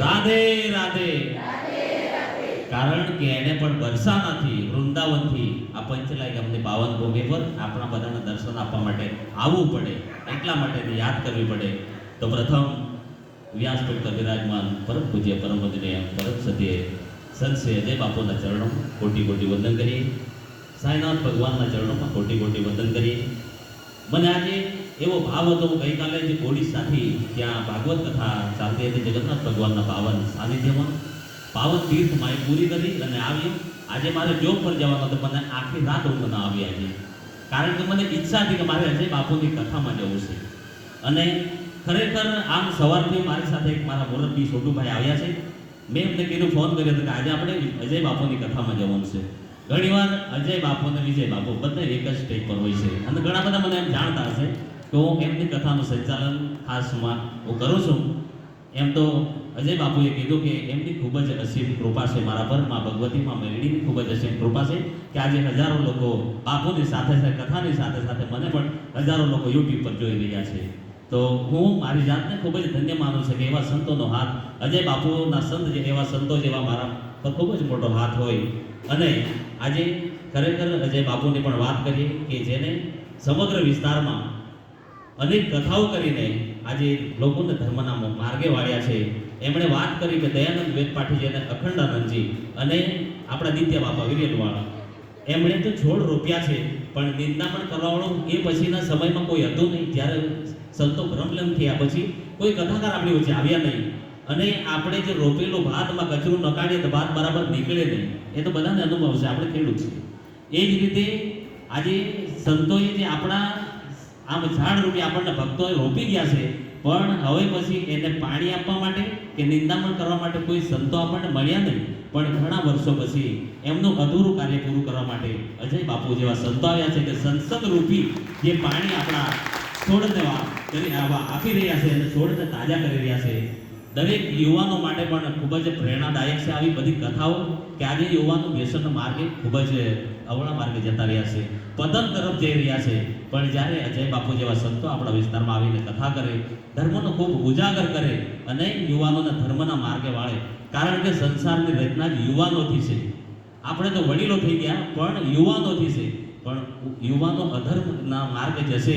રાધે રાધે. કારણ કે એને પણ બરસાનાથી વૃંદાવનથી આ પંચલાય ગામની પાવન ભૂમિ પર આપણા બધાને દર્શન આપવા માટે આવવું પડે, એટલા માટે યાદ કરવી પડે. તો પ્રથમ વ્યાસપીઠ પર વિરાજમાન પરમ પૂજ્ય પરમ પૂજ્ય પરમ સત્ય સંત અજય બાપુના ચરણો કોટી કોટી વંદન કરીએ. સાંઈનાથ ભગવાનના ચરણોમાં કોટી કોટી વંદન કરીએ. મને આજે એવો ભાવ હતો હું ગઈકાલે જે ઓડિશાથી ત્યાં ભાગવત કથા ચાલતી હતી, જગન્નાથ ભગવાનના પાવન સાનિધ્યમાં, પાવન તીર્થમાં એ પૂરી કરી અને આવ્યું આજે મારે જોબ પર જવાનો હતો મને આખી રાત ઊંઘ ન આવી આજે કારણ કે મને ઈચ્છા હતી કે મારે અજય બાપુની કથામાં જવું છે. અને ખરેખર આમ સવારથી મારી સાથે એક મારા મોરબી છોટુભાઈ આવ્યા છે. મેં એમને કીધું, ફોન કર્યો હતો કે આજે આપણે અજય બાપુની કથામાં જવાનું છે. ઘણીવાર અજય બાપુ અને વિજય બાપુ બંને એક જ સ્ટેજ પર હોય છે. અને ઘણા બધા મને એમ જાણતા હશે કે હું એમની કથાનું સંચાલન ખાસમાં હું કરું છું. એમ તો અજય બાપુએ કીધું કે એમની ખૂબ જ અસીમ કૃપા છે મારા પર. માં ભગવતીમાં મેળવીની ખૂબ જ અસીમ કૃપા છે કે આજે હજારો લોકો બાપુની સાથે સાથે, કથાની સાથે સાથે મને પણ હજારો લોકો યુટ્યુબ પર જોઈ રહ્યા છે. તો હું મારી જાતને ખૂબ જ ધન્ય માનું છું કે એવા સંતોનો હાથ અજય બાપુના સંત જે એવા સંતો જેવા મારા પર ખૂબ જ મોટો હાથ હોય. અને આજે ખરેખર અજય બાપુની પણ વાત કરીએ કે જેને સમગ્ર વિસ્તારમાં અનેક કથાઓ કરીને આજે લોકોને ધર્મના માર્ગે વાળ્યા છે. એમણે વાત કરી કે દયાનંદ વેદપાઠીજી અને અખંડાનંદજી અને આપણા દિત્ય બાપા વિરેલવાળા એમણે તો છોડ રોપ્યા છે, પણ નિંદા પણ કરવાવાળો એ પછીના સમયમાં કોઈ હતું નહીં. જ્યારે સંતો ભ્રમલમ થયા પછી કોઈ કથાકાર આપણી વચ્ચે આવ્યા નહીં. અને આપણે જે રોપેલું ભાતમાં કચરું નકાડીએ તો ભાત બરાબર નીકળે નહીં. એ તો બધાને અનુભવ છે. આપણે ખેડૂત છીએ. એ જ રીતે આજે સંતોએ જે આપણા આમ ઝાડ રૂપી આપણને ભક્તોએ રોપી ગયા છે. પણ હવે પછી એને પાણી આપવા માટે કે નિંદામણ કરવા માટે કોઈ સંતો આપણને મળ્યા નહીં. પણ ઘણા વર્ષો પછી એમનું અધૂરું કાર્ય પૂરું કરવા માટે અજય બાપુ જેવા સંતો આવ્યા છે કે સંસદ રૂપી જે પાણી આપણા છોડને વા- કરી આવા આપી રહ્યા છે અને છોડને તાજા કરી રહ્યા છે. દરેક યુવાનો માટે પણ ખૂબ જ પ્રેરણાદાયક છે આવી બધી કથાઓ કે આજે યુવાનો વ્યસનના માર્ગે ખૂબ જ અવળા માર્ગે જતા રહ્યા છે. પતન તરફ જઈ રહ્યા છે. પણ જ્યારે અજય બાપુ જેવા સંતો આપણા વિસ્તારમાં આવીને કથા કરે, ધર્મનો ખૂબ ઉજાગર કરે અને યુવાનોને ધર્મના માર્ગે વાળે, કારણ કે સંસારની રચના જ યુવાનોથી છે. આપણે તો વડીલો થઈ ગયા, પણ યુવાનોથી છે. પણ યુવાનો અધર્મના માર્ગે જશે,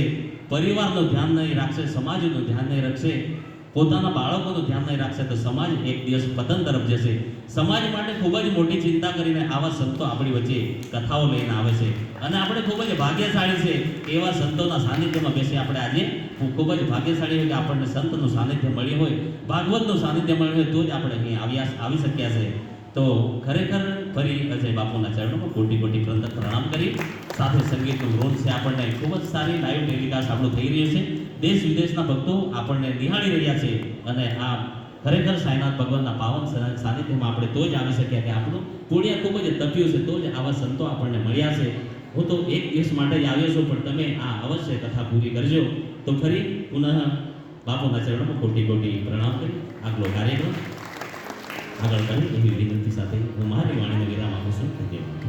પરિવારનું ધ્યાન નહીં રાખશે, સમાજનું ધ્યાન નહીં રાખશે પોતાના બાળકોનું ધ્યાન નહીં રાખશે તો સમાજ એક દિવસ પતન તરફ જશે. સમાજ માટે ખૂબ જ મોટી ચિંતા કરીને આવા સંતો આપણી વચ્ચે કથાઓ લઈને આવે છે. અને આપણે ખૂબ જ ભાગ્યશાળી છે એવા સંતોના સાનિધ્યમાં બેસી આપણે આજે ખૂબ જ ભાગ્યશાળી હોય કે આપણને સંતનું સાનિધ્ય મળ્યું હોય, ભાગવતનું સાનિધ્ય મળ્યું હોય તો જ આપણે અહીં આવ્યા આવી શક્યા છે. તો ખરેખર ફરી અજય બાપુના ચરણોમાં કોટી કોટી પ્રણામ કરી. સાથે સંગીતનું રોલ છે આપણને. ખૂબ જ સારી લાઈવ ટેલિકાસ્ટ આપણું થઈ રહ્યું છે. દેશ વિદેશના ભક્તો આપણને નિહાળી રહ્યા છે અને આ ખરેખર સાંઈનાથ ભગવાનના પાવન સાનિધ્યમાં આપણે તો જ આવી શક્યા કે આપણું પુણ્ય ખૂબ જ તપ્યું છે, તો જ આવા સંતો આપણને મળ્યા છે. હું તો એક દિવસ માટે જ આવ્યો છું, પણ તમે આ અવશ્ય કથા પૂરી કરજો. તો ફરી પુનઃ બાપુના ચરણોમાં કોટી કોટી પ્રણામ કરી. આગલો કાર્યક્રમ આગળ કરી એવી વિનંતી સાથે હું મારી વાણીને વિરામ આપું છું. ધન્યવાદ.